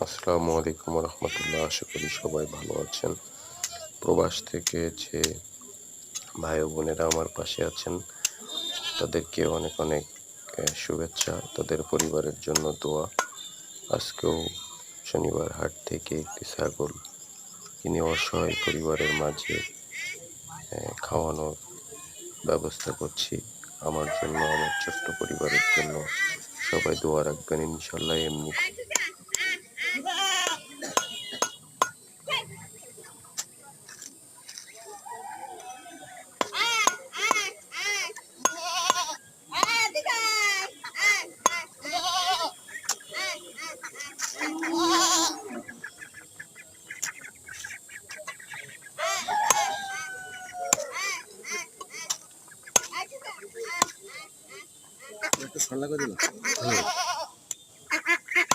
আসসালামু আলাইকুম রহমতুল্লাহ, আশা করি সবাই ভালো আছেন। প্রবাস থেকে যে ভাই বোনেরা আমার পাশে আছেন, তাদেরকে অনেক অনেক শুভেচ্ছা, তাদের পরিবারের জন্য দোয়া। আজকেও শনিবার হাট থেকে একটি ছাগল কিনে অসহায় পরিবারের মাঝে খাওয়ানোর ব্যবস্থা করছি। আমার জন্য, আমার ছোট্ট পরিবারের জন্য সবাই দোয়া রাখবেন, ইনশাল্লাহ এমনি একটু সরলা করে দিলাম হ্যাঁ।